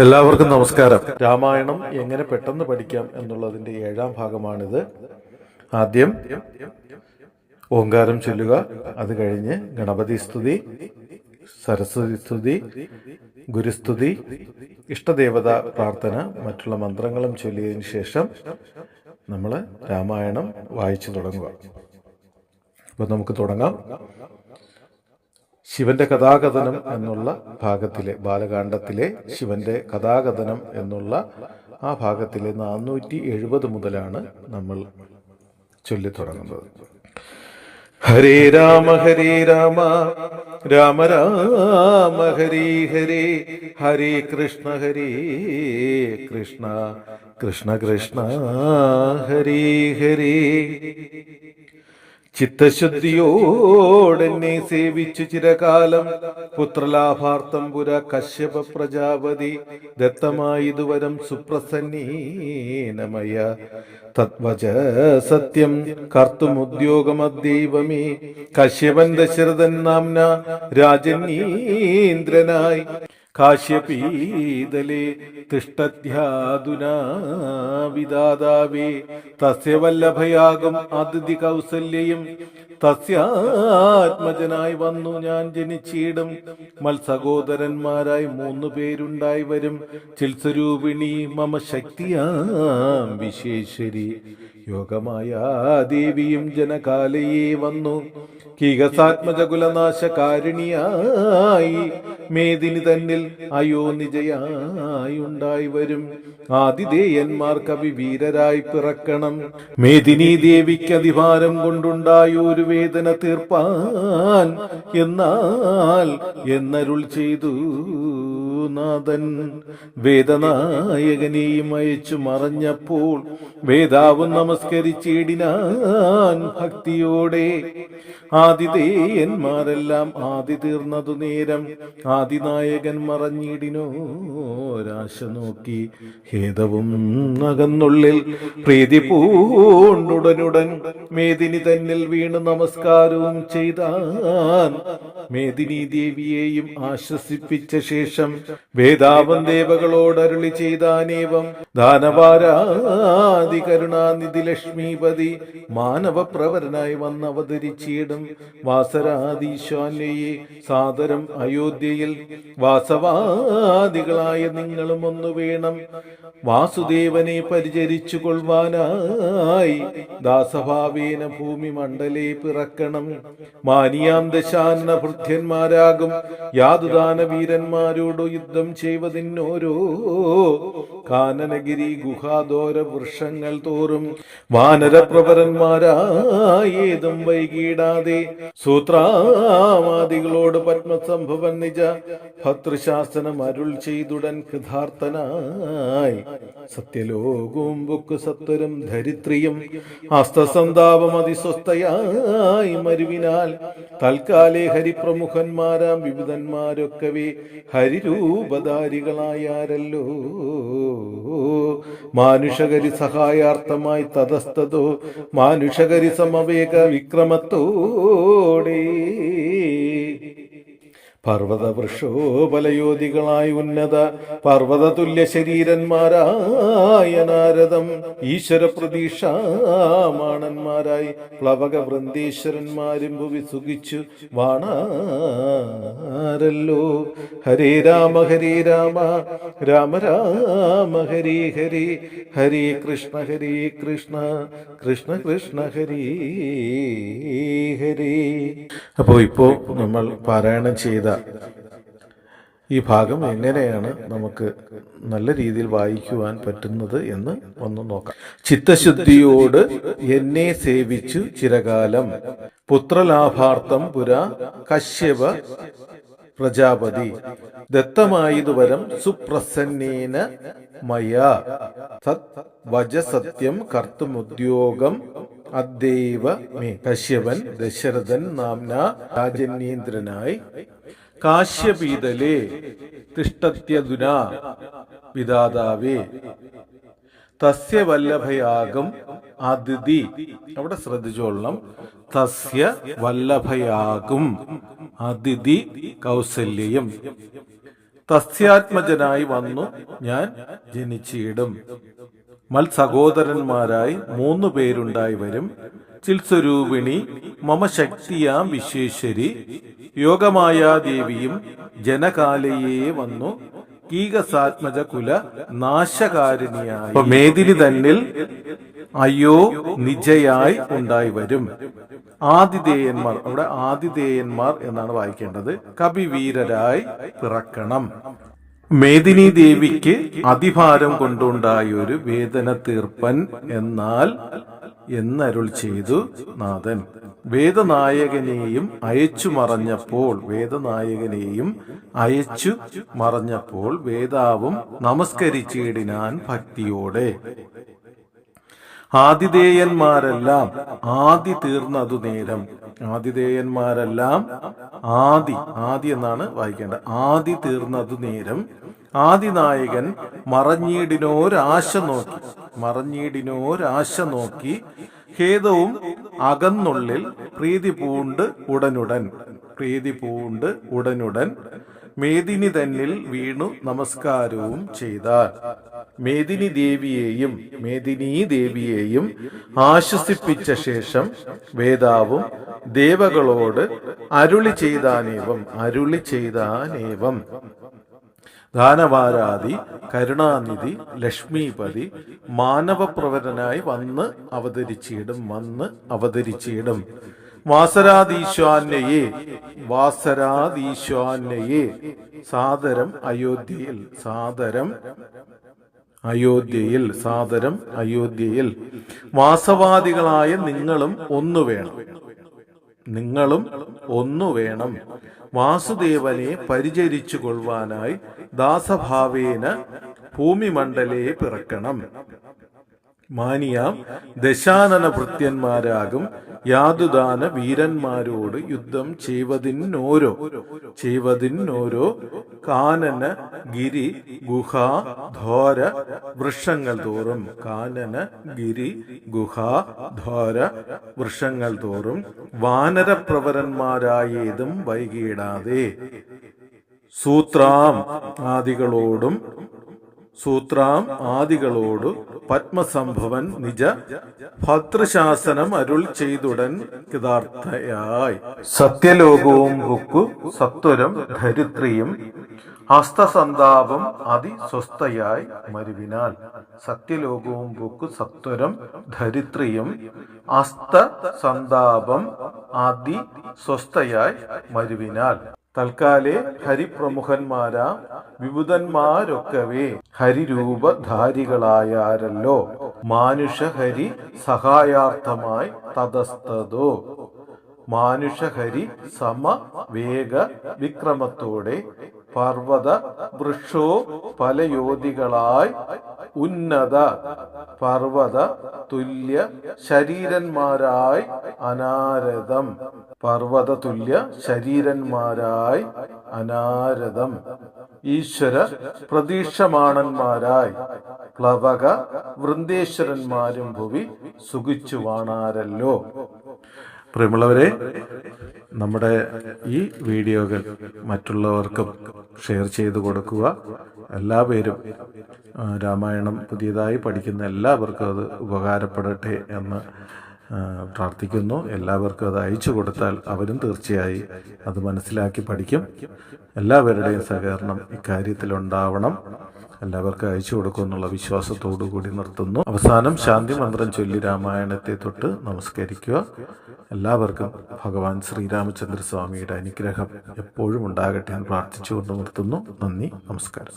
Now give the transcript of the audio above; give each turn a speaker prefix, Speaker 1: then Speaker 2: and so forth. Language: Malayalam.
Speaker 1: എല്ലാവർക്കും നമസ്കാരം. രാമായണം എങ്ങനെ പെട്ടെന്ന് പഠിക്കാം എന്നുള്ളതിന്റെ ഏഴാം ഭാഗമാണിത്. ആദ്യം ഓങ്കാരം ചൊല്ലുക. അത് കഴിഞ്ഞ് ഗണപതി സ്തുതി സരസ്വതി സ്തുതി ഗുരുസ്തുതി ഇഷ്ടദേവത പ്രാർത്ഥന മറ്റുള്ള മന്ത്രങ്ങളും ചൊല്ലിയതിന് ശേഷം നമ്മൾ രാമായണം വായിച്ചു തുടങ്ങുക. അപ്പോൾ നമുക്ക് തുടങ്ങാം. ശിവന്റെ കഥാകഥനം എന്നുള്ള ഭാഗത്തിലെ ബാലകാണ്ഡത്തിലെ ശിവന്റെ കഥാകഥനം എന്നുള്ള ആ ഭാഗത്തിലെ നാനൂറ്റി എഴുപത് മുതലാണ് നമ്മൾ ചൊല്ലി തുടങ്ങുന്നത് ഹരേ രാമ ഹരേ രാമ രാമ രാമ ഹരേ ഹരേ ഹരേ കൃഷ്ണ ഹരേ കൃഷ്ണ കൃഷ്ണ കൃഷ്ണ ഹരീ ഹരേ. ചിത്തശുദ്ധിയോടെന്നെ സേവിച്ചു ചിരകാലം. പുത്രലാഭാർത്ഥം പുര കശ്യപ പ്രജാപതി. ദത്തമായതുവരം സുപ്രസന്നീനമയ. തദ്വച സത്യം കർത്തുമുദ്യോഗമദ്ദൈവമേ കശ്യപൻ ദശരഥൻ നാംന രാജനീന്ദ്രനായി. കാശ്യപീതലേ തിഷ്ടധ്യാതുനാ വിദാതാവേ തസ്യ വല്ലഭയാകും അതിഥി കൗസല്യയും തസ്യാത്മജനായി വന്നു ഞാൻ ജനിച്ചിടും. മത്സഹോദരന്മാരായി മൂന്നു പേരുണ്ടായി വരും. ചിൽസ്വരൂപിണി മമ ശക്തിയാം വിശേഷരി. യോഗമായ ദേവിയും ജനകാലയെ വന്നു. കീകസാത്മജകുലനാശകാരിണിയായി മേദിനി തന്നിൽ അയോ നിജയായി ഉണ്ടായി വരും ആതിഥേയന്മാർ കവി വീരരായി പിറക്കണം. മേദിനി ദേവിക്ക് അധികാരം കൊണ്ടുണ്ടായ ഒരു വേദന തീർപ്പാൻ എന്നാൽ എന്നരുൾ ചെയ്തു. നാഥൻ വേദനായകനെയും അയച്ചു മറഞ്ഞപ്പോൾ വേദാവും നമസ്കരിച്ചിടിനാൻ ഭക്തിയോടെ ആതിഥേയന്മാരെല്ലാം ആദി തീർന്നതു നേരം ആദിനായകൻ മറഞ്ഞിടിനോരാശ നോക്കി ഹേതവും നകന്നുള്ളിൽ പ്രീതി പൂണ്ടുടനുടൻ മേദിനി തന്നിൽ വീണ് നമസ്കാരവും ചെയ്താൻ മേദിനി ദേവിയെയും ആശ്വസിപ്പിച്ച ശേഷം വേദാവൻ ദേവകളോട് അരുളി ചെയ്താനേവം. ദാനവാരാതി കരുണാനിധി ലക്ഷ്മീപതി മാനവപ്രവരനായി വന്ന് അവതരിച്ചിടും വാസരാധീശ്വാന്യയെ സാദരം അയോധ്യയിൽ വാസവാദികളായ നിങ്ങളും ഒന്നു വേണം വാസുദേവനെ പരിചരിച്ചു കൊള്ളുവാനായി ദാസഭാവേന ഭൂമി മണ്ഡലേ പിറക്കണം. മാനിയാം ദശാന്ന ഭൃത്യന്മാരാകും യാതുദാന വീരന്മാരോടു യുദ്ധം ചെയ്വതിനോരോ? കാനനഗിരി ഗുഹാദോര വൃക്ഷങ്ങൾ തോറും വാനരപ്രവരന്മാരായേതും വൈകിടാതെ സൂത്രാമാദികളോട് പത്മസംഭവൻ നിജ. ഭർത്തൃശാസനം അരുൾ ചെയ്തുടൻ കൃതാർത്ഥനായി. സത്യലോകവും ബുക്ക് സത്വരും ധരിത്രിയും ഹസ്തസന്താപം അതിസ്വസ്ഥയായി മരുവിനാൽ. തൽക്കാലേ ഹരിപ്രമുഖന്മാരാം വിവിധന്മാരൊക്കവേ ഹരിരൂപധാരികളായാരല്ലോ മാനുഷകരി സഹായാർത്ഥമായി തതസ്തതോ? മാനുഷകരി സമവേക വിക്രമത്തോടെ പർവത വൃക്ഷോപലയോധികളായി ഉന്നത പർവത തുല്യ ശരീരന്മാരായ നാരദം ഈശ്വര പ്രതീക്ഷാമാണന്മാരായി പ്ലവക വൃന്ദീശ്വരന്മാരും ഭുവി സുഖിച്ചു വാണാരല്ലോ. ഹരേ രാമ ഹരേ രാമ രാമ രാമ ഹരി ഹരി ഹരി കൃഷ്ണ ഹരി കൃഷ്ണ കൃഷ്ണ കൃഷ്ണ ഹരി ഹരി. അപ്പോൾ ഇപ്പോൾ നമ്മൾ പാരായണം ചെയ്ത ഈ ഭാഗം എങ്ങനെയാണ് നമുക്ക് നല്ല രീതിയിൽ വായിക്കുവാൻ പറ്റുന്നത് എന്ന് ഒന്ന് നോക്കാം. ചിത്തശുദ്ധിയോട് എന്നെ സേവിച്ചു ചിരകാലം. പുത്രലാഭാർത്ഥം പുര കശ്യപ പ്രജാപതി. ദത്തമായതുവരം സുപ്രസന്നേന മയ. സത് വജസത്യം കർത്തുമുദ്യോഗം അദ്ദൈവ മേ. കശ്യപൻ ദശരഥൻ നാംന രാജന്യേന്ദ്രനായി. കാശ്യപീതലേ തിഷ്ടത്യതുന പിതാതാവേ. തസ്യ വല്ലഭയാഗം അതിഥി. അവിടെ ശ്രദ്ധിച്ചോളണം. തസ്യ വല്ലഭയാകും അതിഥി കൗസല്യം. തസ്യാത്മജനായി വന്നു ഞാൻ ജനിച്ചിടും. മൽ സഹോദരന്മാരായി മൂന്നു പേരുണ്ടായി വരും. ചിൽസ്വരൂപിണി മമ ശക്തിയാം വിശ്വേശ്വരി യോഗമായാദേവിയും ജനകാലയെ വന്നു. കീകസാത്മജ കുല നാശകാരിണിയായി മേദിനി തന്നിൽ അയ്യോ നിജയായി ഉണ്ടായി വരും. ആതിഥേയന്മാർ അവിടെ ആതിഥേയന്മാർ എന്നാണ് വായിക്കേണ്ടത്. കവിവീരരായി പിറക്കണം. മേദിനി ദേവിക്ക് അതിഭാരം കൊണ്ടുണ്ടായ ഒരു വേദന തീർപ്പൻ എന്നാൽ എന്നരുൾ ചെയ്തു നാഥൻ. വേദനായകനെയും അയച്ചു മറഞ്ഞപ്പോൾ വേദനായകനെയും അയച്ചു മറഞ്ഞപ്പോൾ വേദാവും നമസ്കരിച്ചിടിനാൻ ഭക്തിയോടെ. ആതിഥേയന്മാരെല്ലാം ആദി തീർന്നതു നേരം. ആതിഥേയന്മാരെല്ലാം ആദി ആദി എന്നാണ് വായിക്കേണ്ടത്. ആദി തീർന്നതു നേരം ആദിനായകൻ മറഞ്ഞീടിനോരാശ നോക്കി. മറഞ്ഞീടിനോരാശ നോക്കി. ഖേദവും അകന്നുള്ളിൽ പ്രീതി പൂണ്ട് ഉടനുടൻ. പ്രീതി പൂണ്ട് ഉടനുടൻ. മേദിനി തന്നിൽ വീണു നമസ്കാരവും ചെയ്താൽ. മേദിനി ദേവിയെയും മേദിനി ദേവിയെയും ആശ്വസിപ്പിച്ച ശേഷം വേദാവും ദേവകളോട് അരുളി ചെയ്താനേവം അരുളി ചെയ്താനേവം. ദാനവാരാധി കരുണാനിധി ലക്ഷ്മീപതി മാനവപ്രവരനായി വന്ന് അവതരിച്ചിടും വന്ന് അവതരിച്ചിടും. വാസരാധീശ്വാന്യയെ വാസരാധീശ്വാന്യയെ സാദരം അയോധ്യയിൽ സാദരം അയോധ്യയിൽ സാദരം അയോധ്യയിൽ. വാസവാദികളായ നിങ്ങളും ഒന്നു വേണം. നിങ്ങളും ഒന്നു വേണം. വാസുദേവനെ പരിചരിച്ചു കൊള്ളുവാനായി ദാസഭാവേന ഭൂമിമണ്ഡലയെ പിറക്കണം. മാനിയാം ദശാനന ഭൃത്യന്മാരാകും യാതുദാന വീരന്മാരോട് യുദ്ധം ചെയ്വതിനോരോ ചെയ്വതിനോരോ കാനന ഗിരി ഗുഹ ധോര വൃക്ഷങ്ങൾ തോറും. കാനന ഗിരി ഗുഹ ധോര വൃക്ഷങ്ങൾ തോറും. വാനരപ്രവരന്മാരായേതും വൈകിടാതെ. സൂത്രാം ആദികളോടും സൂത്രാം ആദികളോടു പത്മസംഭവൻ നിജ ഭദ്രശാസനം അരുൾ ചെയ്തുടൻ കൃതാർത്ഥയായി. സത്യലോകവും ബുക്കു സത്വരം ധരിത്രിയും ഹസ്തസന്താപം അതിസ്വസ്ഥയായി മരുവിനാൽ. സത്യലോകവും ബുക്കു സത്വരം ധരിത്രിയും അസ്തസന്താപം അതിസ്വസ്ഥയായി മരുവിനാൽ. തൽക്കാലെ ഹരിപ്രമുഖന്മാരാ വിബുധന്മാരൊക്കവേ. ഹരിരൂപധാരികളായാരല്ലോ? മാനുഷഹരി സഹായാർത്ഥമായി തതസ്തതോ. മാനുഷഹരി സമവേഗ വിക്രമത്തോടെ പർവത വൃക്ഷോ പലയോധികളായി ഉന്നത പർവത തുല്യ ശരീരന്മാരായി അനാരതം പർവത തുല്യ ശരീരന്മാരായി അനാരതം ഈശ്വര പ്രതീക്ഷമാണന്മാരായി പ്ലവക വൃന്ദേശ്വരന്മാരും ഭുവി സുഖിച്ചു വാണാരല്ലോ പ്രിയമുള്ളവരെ നമ്മുടെ ഈ വീഡിയോകൾ മറ്റുള്ളവർക്കും ഷെയർ ചെയ്തു കൊടുക്കുക. എല്ലാ പേരും രാമായണം പുതിയതായി പഠിക്കുന്ന എല്ലാവർക്കും അത് ഉപകാരപ്പെടട്ടെ എന്ന് പ്രാർത്ഥിക്കുന്നു. എല്ലാവർക്കും അത് അയച്ചു കൊടുത്താൽ അവരും തീർച്ചയായി അത് മനസ്സിലാക്കി പഠിക്കും. എല്ലാവരുടെയും സഹകരണം ഇക്കാര്യത്തിൽ ഉണ്ടാവണം എല്ലാവർക്കും അയച്ചു കൊടുക്കുമെന്നുള്ള വിശ്വാസത്തോടു കൂടി നിർത്തുന്നു. അവസാനം ശാന്തി മന്ത്രം ചൊല്ലി രാമായണത്തെ തൊട്ട് നമസ്കരിക്കുക. എല്ലാവർക്കും ഭഗവാൻ ശ്രീരാമചന്ദ്ര സ്വാമിയുടെ അനുഗ്രഹം എപ്പോഴും ഉണ്ടാകട്ടെ എന്ന് പ്രാർത്ഥിച്ചുകൊണ്ട് നിർത്തുന്നു. നന്ദി. നമസ്കാരം.